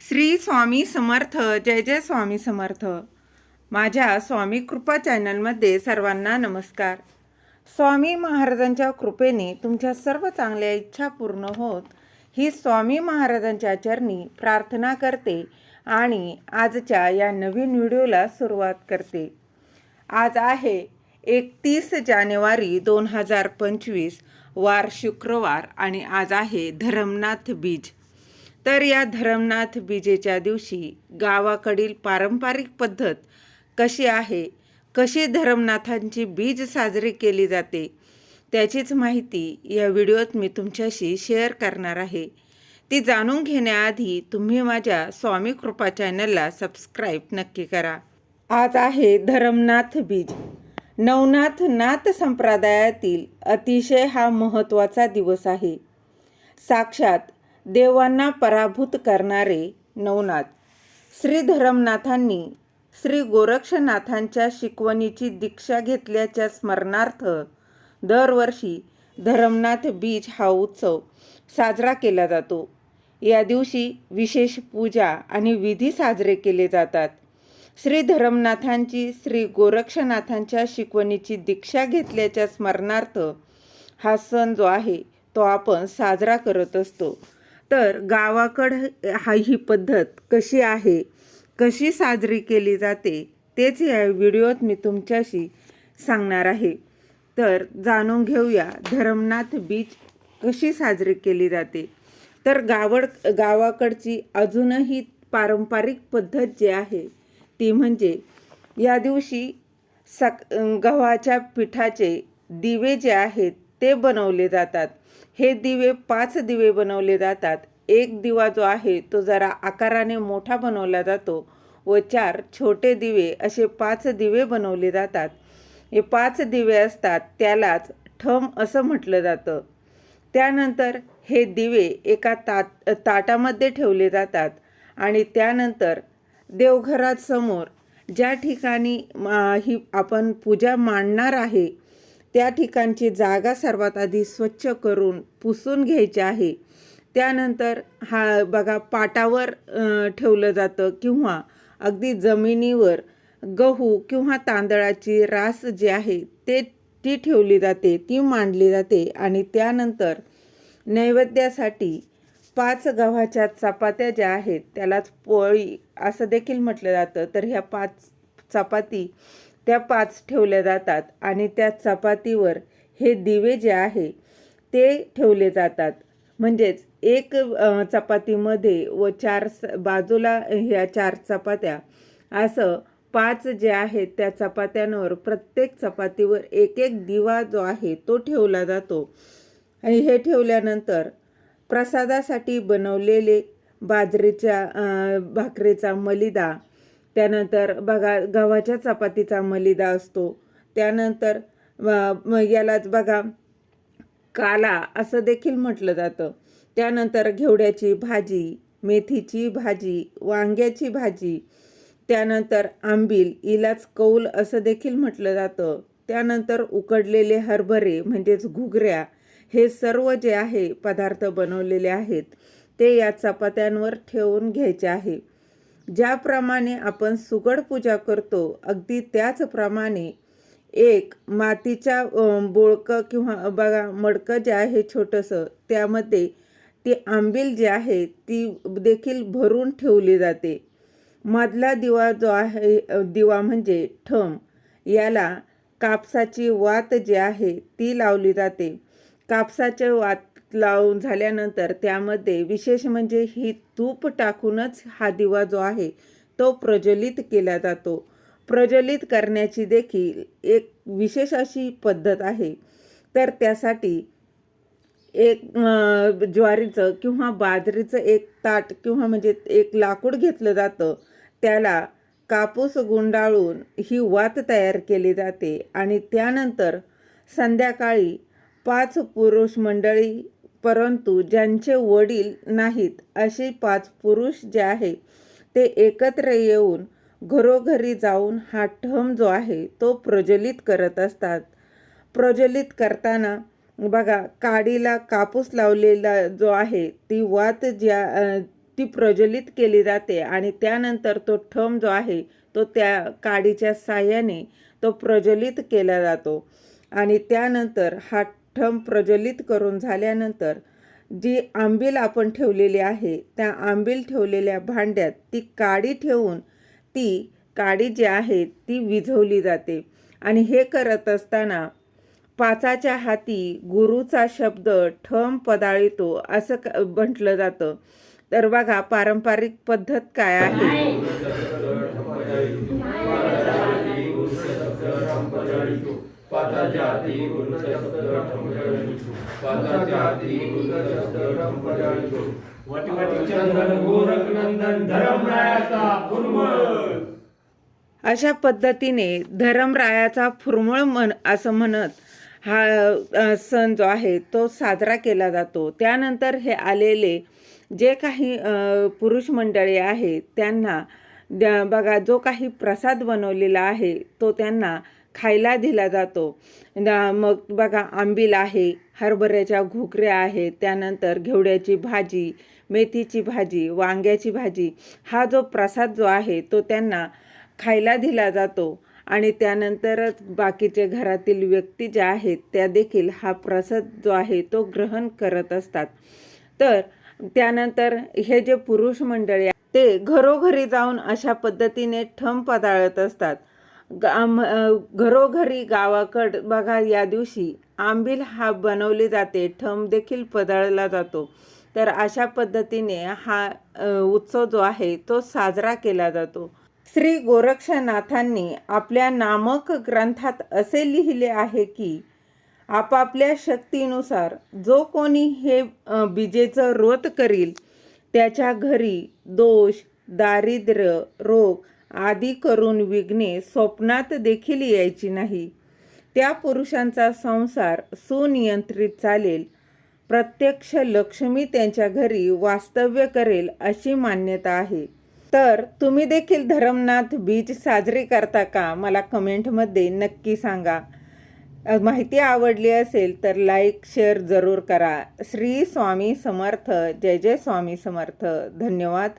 श्री स्वामी समर्थ जय जय स्वामी समर्थ. माझ्या स्वामी कृपा चॅनलमध्ये सर्वांना नमस्कार. स्वामी महाराजांच्या कृपेने तुमच्या सर्व चांगल्या इच्छा पूर्ण होत ही स्वामी महाराजांच्या चरणी प्रार्थना करते आणि आजच्या या नवीन व्हिडिओला सुरुवात करते. आज आहे एकतीस जानेवारी दोन हजार पंचवीस वार शुक्रवार आणि आज आहे धरमनाथ बीज. तर या धरमनाथ बीजेच्या दिवशी गावाकडील पारंपरिक पद्धत कशी आहे? कशी धरमनाथांची बीज साजरी केली जाते? त्याचीच माहिती या व्हिडिओत मी तुमच्याशी शेअर करणार आहे. ती जाणून घेण्याआधी तुम्ही माझ्या स्वामी कृपा चॅनलला सबस्क्राईब नक्की करा. आज आहे धरमनाथ बीज. नवनाथ नाथ संप्रदायातील अतिशय हा महत्त्वाचा दिवस आहे. साक्षात देवांना पराभूत करणारे नवनाथ. श्री धरमनाथांनी श्री गोरक्षनाथांच्या शिकवणीची दीक्षा घेतल्याच्या स्मरणार्थ दरवर्षी धरमनाथ बीज हा उत्सव साजरा केला जातो. या दिवशी विशेष पूजा आणि विधी साजरे केले जातात. श्री धरमनाथांची श्री गोरक्षनाथांच्या शिकवणीची दीक्षा घेतल्याच्या स्मरणार्थ हा सण जो आहे तो आपण साजरा करत असतो. तर गावाकडं हा ही पद्धत कशी आहे? कशी साजरी केली जाते? तेच या व्हिडिओत मी तुमच्याशी सांगणार आहे. तर जाणून घेऊया धरमनाथ बीच कशी साजरी केली जाते. तर गावड गावाकडची अजूनही पारंपरिक पद्धत जी आहे ती म्हणजे या दिवशी सक गव्हाच्या पिठाचे दिवे जे आहेत ते बनवले जातात. हे दिवे पाच दिवे बनवले जातात. एक दिवा जो आहे तो जरा आकाराने मोठा बनवला जातो व चार छोटे दिवे असे पाच दिवे बनवले जातात. हे पाच दिवे असतात त्यालाच ठम असं म्हटलं जातं. त्यानंतर हे दिवे एका ताट ताटामध्ये ठेवले जातात आणि त्यानंतर देवघरात समोर ज्या ठिकाणी ही आपण पूजा मांडणार आहे त्या ठिकाणची जागा सर्वात आधी स्वच्छ करून पुसून घ्यायची आहे. त्यानंतर हा बघा पाटावर ठेवलं जातं किंवा अगदी जमिनीवर गहू किंवा तांदळाची रास जी आहे ते ती ठेवली जाते ती मांडली जाते आणि त्यानंतर नैवेद्यासाठी पाच गव्हाच्या चपात्या ज्या आहेत त्यालाच पोळी असं देखील म्हटलं जातं. तर ह्या पाच चपाती त्या पाच ठेवल्या जातात आणि त्या चपातीवर हे दिवे जे आहे ते ठेवले जातात. म्हणजेच एक चपातीमध्ये व चार बाजूला ह्या चार चपात्या. असं पाच जे आहेत त्या चपात्यांवर प्रत्येक चपातीवर एक एक दिवा जो आहे तो ठेवला जातो. आणि हे ठेवल्यानंतर प्रसादासाठी बनवलेले बाजरीच्या भाकरीचा मलिदा त्यानंतर बघा गव्हाच्या चपातीचा मलिदा असतो. त्यानंतर यालाच बघा काला असं देखील म्हटलं जातं. त्यानंतर घेवड्याची भाजी मेथीची भाजी वांग्याची भाजी त्यानंतर आंबील इलाच कौल असं देखील म्हटलं जातं. त्यानंतर उकडलेले हरभरे म्हणजेच घुगऱ्या हे सर्व जे आहे पदार्थ बनवलेले आहेत ते या चपात्यांवर ठेवून घ्यायचे आहे. ज्याप्रमाणे आपण सुगड पूजा करतो अगदी त्याचप्रमाणे एक मातीच्या बोळकं किंवा बघा मडकं जे आहे छोटंसं त्यामध्ये ती आंबील जी आहे ती देखील भरून ठेवली जाते. मधला दिवा जो आहे दिवा म्हणजे ठम याला कापसाची वात जी आहे ती लावली जाते. कापसाचे वात लावून झाल्यानंतर त्यामध्ये विशेष म्हणजे ही तूप टाकूनच हा दिवा जो आहे तो प्रज्वलित केला जातो. प्रज्वलित करण्याची देखील एक विशेष अशी पद्धत आहे. तर त्यासाठी एक ज्वारीचं किंवा बाजरीचं एक ताट किंवा म्हणजे एक लाकूड घेतलं जातं. त्याला कापूस गुंडाळून ही वात तयार केली जाते आणि त्यानंतर संध्याकाळी पाच पुरुष मंडळी परंतु ज्यांचे वडील नाहीत असे पाच पुरुष जे आहे ते एकत्र येऊन घरोघरी जाऊन हा ठम जो आहे तो प्रज्वलित करत असतात. प्रज्वलित करताना बघा काडीला कापूस लावलेला जो आहे ती वात ज्या ती प्रज्वलित केली जाते आणि त्यानंतर तो ठम जो आहे तो त्या काडीच्या साह्याने तो प्रज्वलित केला जातो. आणि त्यानंतर हा ठम प्रज्वलित करून झाल्यानंतर जी आंबील आपण ठेवलेली आहे त्या आंबील ठेवलेल्या भांड्यात ती काडी ठेवून ती काडी जी आहे ती विझवली जाते. आणि हे करत असताना पाचाच्या हाती गुरुचा शब्द ठम पदाळितो असं क- म्हटलं जातं. तर बघा पारंपरिक पद्धत काय आहे? चंदन धरमरायाचा फुरमळ. अशा पद्धतीने धरमरायाचा फुरमळ मन असं म्हणत हा सण जो आहे तो साजरा केला जातो. त्यानंतर हे आलेले जे काही पुरुष मंडळी आहे त्यांना द- बघा जो काही प्रसाद बनवलेला आहे तो त्यांना खायला दिला जातो. मग बघा आंबील आहे हरभऱ्याच्या घुकऱ्या आहेत त्यानंतर घेवड्याची भाजी मेथीची भाजी वांग्याची भाजी हा जो प्रसाद जो आहे तो त्यांना खायला दिला जातो. आणि त्यानंतरच बाकीचे घरातील व्यक्ती ज्या आहेत त्या देखील हा प्रसाद जो आहे तो ग्रहण करत असतात. तर त्यानंतर हे जे पुरुष मंडळी ते घरोघरी जाऊन अशा पद्धतीने ठम पदाळत असतात. गा म- घरोघरी गावाकड बघा या दिवशी आंबील हा बनवले जाते ठम देखील पदळला जातो. तर अशा पद्धतीने हा उत्सव जो आहे तो साजरा केला जातो. श्री गोरक्षनाथांनी आपल्या नामक ग्रंथात असे लिहिले आहे की आपापल्या शक्तीनुसार जो कोणी हे बीजेचं व्रत करील त्याच्या घरी दोष दारिद्र्य रोग आदी करून विघ्ने स्वप्नात देखील यायची नाही. त्या पुरुषांचा संसार सुनियंत्रित चालेल. प्रत्यक्ष लक्ष्मी त्यांच्या घरी वास्तव्य करेल अशी मान्यता आहे. तर तुम्ही देखील धरमनाथ बीच साजरी करता का? मला कमेंटमध्ये नक्की सांगा. माहिती आवडली असेल तर लाईक शेअर जरूर करा. श्री स्वामी समर्थ. जय जय स्वामी समर्थ. धन्यवाद.